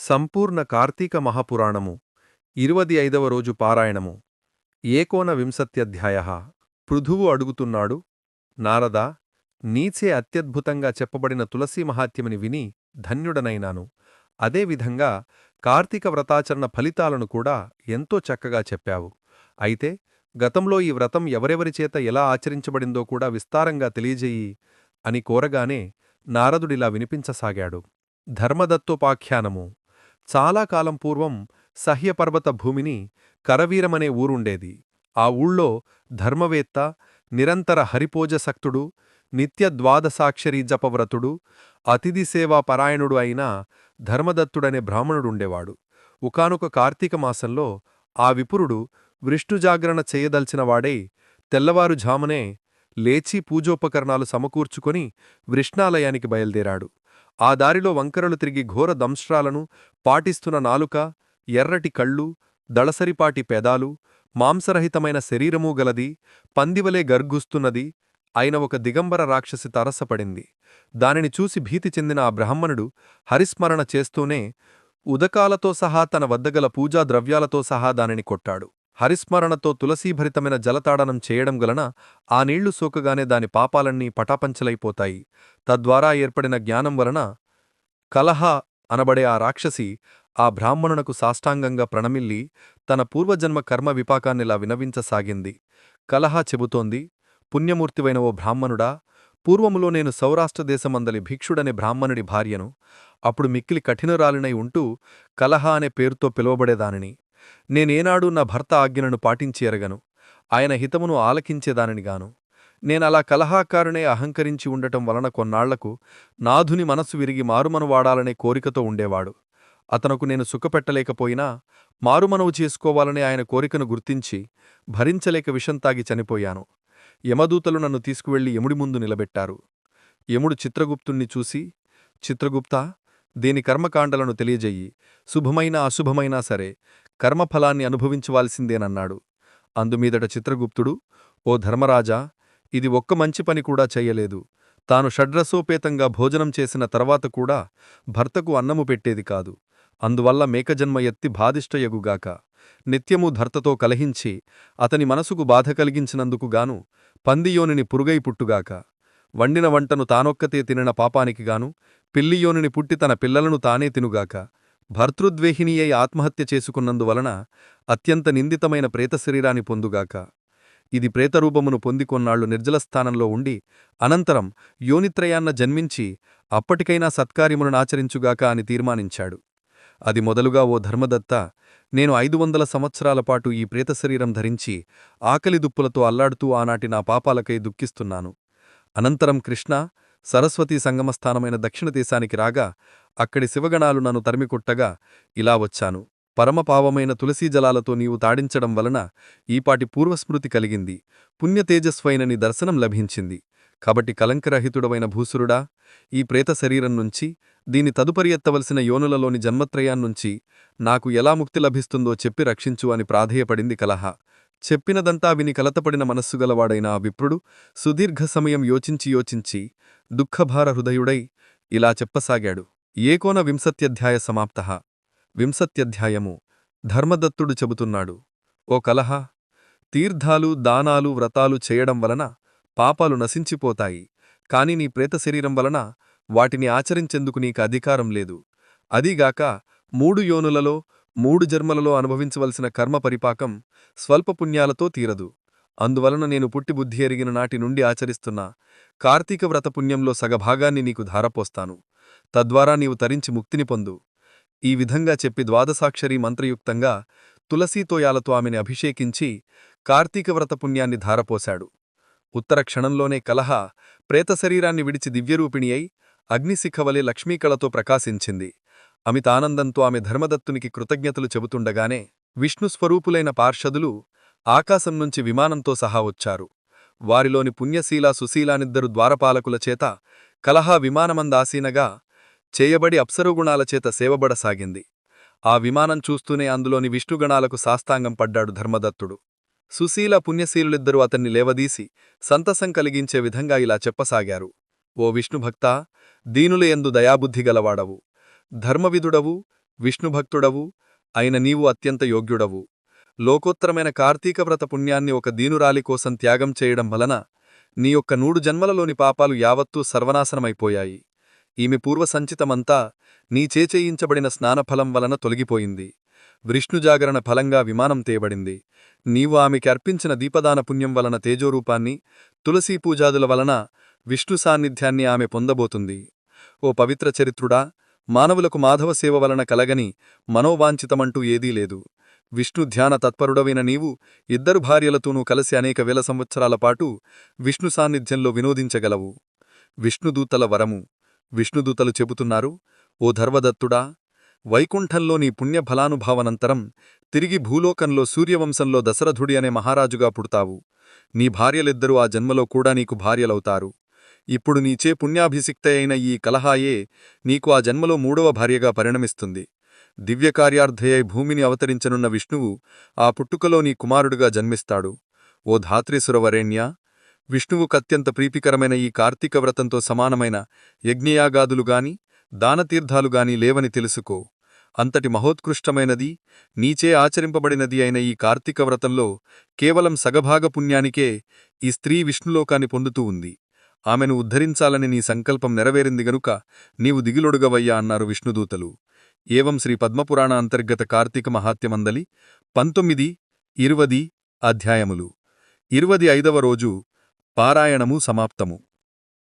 సంపూర్ణ కార్తీక మహాపురాణము. ఇరువది ఐదవ రోజు పారాయణము. ఏకోన వింశత్యధ్యాయ. పృథువు అడుగుతున్నాడు నారదా నీచే అత్యద్భుతంగా చెప్పబడిన తులసీ మహాత్యమిని విని ధన్యుడనైనాను. అదేవిధంగా కార్తీక వ్రతాచరణ ఫలితాలను కూడా ఎంతో చక్కగా చెప్పావు. అయితే గతంలో ఈ వ్రతం ఎవరెవరిచేత ఎలా ఆచరించబడిందో కూడా విస్తారంగా తెలియజేయి అని కోరగానే నారదుడిలా వినిపించసాగాడు. ధర్మదత్తోపాఖ్యానము. చాలా కాలం పూర్వం సహ్యపర్వత భూమిని కరవీరమనే ఊరుండేది. ఆ ఊళ్ళో ధర్మవేత్త నిరంతర హరిపోజసక్తుడు నిత్య ద్వాదశాక్షరీ జపవ్రతుడు అతిథి సేవా పరాయణుడు అయిన ధర్మదత్తుడనే బ్రాహ్మణుడుండేవాడు. ఒకనొక కార్తీక మాసంలో ఆ విపురుడు విష్ణుజాగరణ చేయదల్చినవాడై తెల్లవారుఝామునే లేచి పూజోపకరణాలు సమకూర్చుకొని వృష్ణాలయానికి బయల్దేరాడు. ఆ దారిలో వంకరలు తిరిగి ఘోర దంశ్రాలను పాటిస్తున్న నాలుక ఎర్రటి కళ్ళు దళసరిపాటి పెదాలు మాంసరహితమైన శరీరమూ గలది పందివలే గర్గుస్తున్నది అయిన ఒక దిగంబర రాక్షసి తరసపడింది. దానిని చూసి భీతి చెందిన ఆ బ్రాహ్మణుడు హరిస్మరణ చేస్తూనే ఉదకాలతో సహా తన వద్దగల పూజా ద్రవ్యాలతో సహా దానిని కొట్టాడు. హరిస్మరణతో తులసీభరితమైన జలతాడనం చేయడం గలన ఆ నీళ్ళు సోకగానే దాని పాపాలన్నీ పటాపంచలైపోతాయి. తద్వారా ఏర్పడిన జ్ఞానం వలన కలహ అనబడే ఆ రాక్షసి ఆ బ్రాహ్మణునకు సాష్టాంగంగా ప్రణమిల్లి తన పూర్వజన్మ కర్మ విపాకాన్నిలా వినవించసాగింది. కలహ చెబుతోంది పుణ్యమూర్తివైన ఓ బ్రాహ్మణుడా పూర్వములో నేను సౌరాష్ట్రదేశమందలి భిక్షుడనే బ్రాహ్మణుడి భార్యను అప్పుడు మిక్కిలి కఠినరాలినై ఉంటూ కలహ అనే పేరుతో పిలువబడేదానిని. నేనేనాడు నా భర్త ఆజ్ఞలను పాటించేరగను ఆయన హితమును ఆలకించేదానినిగాను నేనలా కలహాకారునే అహంకరించి ఉండటం వలన కొన్నాళ్ళకు నాధుని మనస్సు విరిగి మారుమను వాడాలనే కోరికతో ఉండేవాడు. అతనకు నేను సుఖపెట్టలేకపోయినా మారుమనవు చేసుకోవాలనే ఆయన కోరికను గుర్తించి భరించలేక విషం తాగి చనిపోయాను. యమదూతలు నన్ను తీసుకువెళ్ళి యముడి ముందు నిలబెట్టారు. యముడు చిత్రగుప్తుణ్ణి చూసి చిత్రగుప్తా దీని కర్మకాండలను తెలియజెయ్యి. శుభమైనా అశుభమైనా సరే కర్మఫలాన్ని అనుభవించవలసిందేనన్నాడు. అందుమీదట చిత్రగుప్తుడు ఓ ధర్మరాజా ఇది ఒక్క మంచి పని కూడా చెయ్యలేదు తాను షడ్రసోపేతంగా భోజనం చేసిన తర్వాత కూడా భర్తకు అన్నము పెట్టేది కాదు. అందువల్ల మేకజన్మ ఎత్తి బాధిష్టయగుగాక. నిత్యము ధర్తతో కలహించి అతని మనసుకు బాధ కలిగించినందుకుగాను పందియోనిని పురుగై పుట్టుగాక. వండిన వంటను తానొక్కతే తినిన పాపానికిగాను పిల్లియోనిని పుట్టి తన పిల్లలను తానే తినుగాక. భర్తృద్వేహిణియై ఆత్మహత్య చేసుకున్నందువలన అత్యంత నిందితమైన ప్రేతశరీరాన్ని పొందుగాక. ఇది ప్రేతరూపమును పొందికొన్నాళ్ళు నిర్జలస్థానంలో ఉండి అనంతరం యోనిత్రయాన్న జన్మించి అప్పటికైనా సత్కార్యములనాచరించుగాక అని తీర్మానించాడు. అది మొదలుగా ఓ ధర్మదత్త నేను ఐదు వందల సంవత్సరాలపాటు ఈ ప్రేతశరీరం ధరించి ఆకలి దుప్పులతో అల్లాడుతూ ఆనాటి నా పాపాలకై దుఃఖిస్తున్నాను. అనంతరం కృష్ణ సరస్వతీ సంగమస్థానమైన దక్షిణదేశానికి రాగా అక్కడి శివగణాలు నన్ను తరిమికొట్టగా ఇలా వచ్చాను. పరమపావమైన తులసీజలాలతో నీవు తాడించడం వలన ఈపాటి పూర్వస్మృతి కలిగింది. పుణ్యతేజస్వైన నీ దర్శనం లభించింది. కాబట్టి కలంకరహితుడవైన భూసురుడా ఈ ప్రేత శరీరం నుంచి దీని తదుపరి ఎత్తవలసిన యోనులలోని జన్మత్రయాన్నుంచి నాకు ఎలా ముక్తి లభిస్తుందో చెప్పి రక్షించు అని ప్రాధేయపడింది కలహ. చెప్పినదంతా విని కలతపడిన మనస్సుగలవాడైన ఆ విప్రుడు సుదీర్ఘ సమయం యోచించి యోచించి దుఃఖభార హృదయుడై ఇలా చెప్పసాగాడు. ఏకోన వింశత్యధ్యాయ సమాప్త. వింశత్యధ్యాయము. ధర్మదత్తుడు చెబుతున్నాడు. ఓ కలహ! తీర్థాలు దానాలు వ్రతాలు చేయడం వలన పాపాలు నశించిపోతాయి. కాని నీ ప్రేత శరీరం వలన వాటిని ఆచరించేందుకు నీకు అధికారం లేదు. అదీగాక మూడు యోనులలో మూడు జన్మలలో అనుభవించవలసిన కర్మ పరిపాకం స్వల్ప పుణ్యాలతో తీరదు. అందువలన నేను పుట్టి బుద్ధి ఎరిగిన నాటి నుండి ఆచరిస్తున్న కార్తీక వ్రత పుణ్యంలో సగభాగాన్ని నీకు ధారపోస్తాను. తద్వారా నీవు తరించి ముక్తిని పొందు. ఈ విధంగా చెప్పి ద్వాదసాక్షరీ మంత్రయుక్తంగా తులసీతోయాలతో ఆమెని అభిషేకించి కార్తీక వ్రత పుణ్యాన్ని ధారపోశాడు. ఉత్తర క్షణంలోనే కలహ ప్రేతశరీరాన్ని విడిచి దివ్యరూపిణి అయి అగ్నిశిఖవలే లక్ష్మీకళతో ప్రకాశించింది. అమితానందంతో ఆమె ధర్మదత్తునికి కృతజ్ఞతలు చెబుతుండగానే విష్ణుస్వరూపులైన పార్షదులు ఆకాశం నుంచి విమానంతో సహా వచ్చారు. వారిలోని పుణ్యశీల సుశీలానిద్దరు ద్వారపాలకుల చేత కలహా విమానమందాసీనగా చేయబడి అప్సరుగుణాల చేత సేవబడసాగింది. ఆ విమానం చూస్తూనే అందులోని విష్ణుగణాలకు సాస్తాంగం పడ్డాడు ధర్మదత్తుడు. సుశీల పుణ్యశీలులిద్దరూ అతన్ని లేవదీసి సంతసం కలిగించే విధంగా ఇలా చెప్పసాగారు. ఓ విష్ణుభక్తా దీనుల ఎందు దయాబుద్ధి గలవాడవు. ధర్మవిదుడవు విష్ణుభక్తుడవు అయిన నీవు అత్యంత యోగ్యుడవు. లోకోత్తరమైన కార్తీకవ్రత పుణ్యాన్ని ఒక దీనురాలి కోసం త్యాగం చేయడం వలన నీ యొక్క నూడు జన్మలలోని పాపాలు యావత్తూ సర్వనాశనమైపోయాయి. ఈమె పూర్వసంచితమంతా నీ చేచేయించబడిన స్నానఫలం వలన తొలగిపోయింది. విష్ణుజాగరణ ఫలంగా విమానం తేయబడింది. నీవు ఆమెకి అర్పించిన దీపదాన పుణ్యం వలన తేజోరూపాన్ని తులసీ పూజాదుల వలన విష్ణు సాన్నిధ్యాన్ని ఆమె పొందబోతుంది. ఓ పవిత్ర చరిత్రుడా మానవులకు మాధవ సేవ వలన కలగని మనోవాంఛితమంటూ ఏదీ లేదు. విష్ణు ధ్యాన తత్పరుడవైన నీవు ఇద్దరు భార్యలతోనూ కలిసి అనేక వేల సంవత్సరాల పాటు విష్ణు సాన్నిధ్యంలో వినోదించగలవు. విష్ణుదూతల వరము. విష్ణుదూతలు చెబుతున్నారు ఓ ధర్వదత్తుడా వైకుంఠంలో నీ పుణ్యఫలానుభావనంతరం తిరిగి భూలోకంలో సూర్యవంశంలో దశరథుడి అనే మహారాజుగా పుడతావు. నీ భార్యలిద్దరూ ఆ జన్మలో కూడా నీకు భార్యలవుతారు. ఇప్పుడు నీచే పుణ్యాభిషిక్తయైన ఈ కలహాయే నీకు ఆ జన్మలో మూడవ భార్యగా పరిణమిస్తుంది. దివ్యకార్యార్థయై భూమిని అవతరించనున్న విష్ణువు ఆ పుట్టుకలో నీ కుమారుడుగా జన్మిస్తాడు. ఓ ధాత్రిసురవరేణ్య విష్ణువుకత్యంత ప్రీతికరమైన ఈ కార్తీక వ్రతంతో సమానమైన యజ్ఞయాగాదులుగాని దానతీర్థాలుగాని లేవని తెలుసుకో. అంతటి మహోత్కృష్టమైనది నీచే ఆచరింపబడినది అయిన ఈ కార్తీక వ్రతంలో కేవలం సగభాగ పుణ్యానికే ఈ స్త్రీ విష్ణులోకాన్ని పొందుతూ ఉంది. ఆమెను ఉద్ధరించాలని నీ సంకల్పం నెరవేరింది గనుక నీవు దిగులొడుగవయ్యా అన్నారు విష్ణుదూతలు. ఏవం శ్రీ పద్మపురాణ అంతర్గత కార్తీక మహాత్యమందలి పంతొమ్మిది ఇరువది అధ్యాయములు. ఇరువది ఐదవ రోజు పారాయణము సమాప్తము.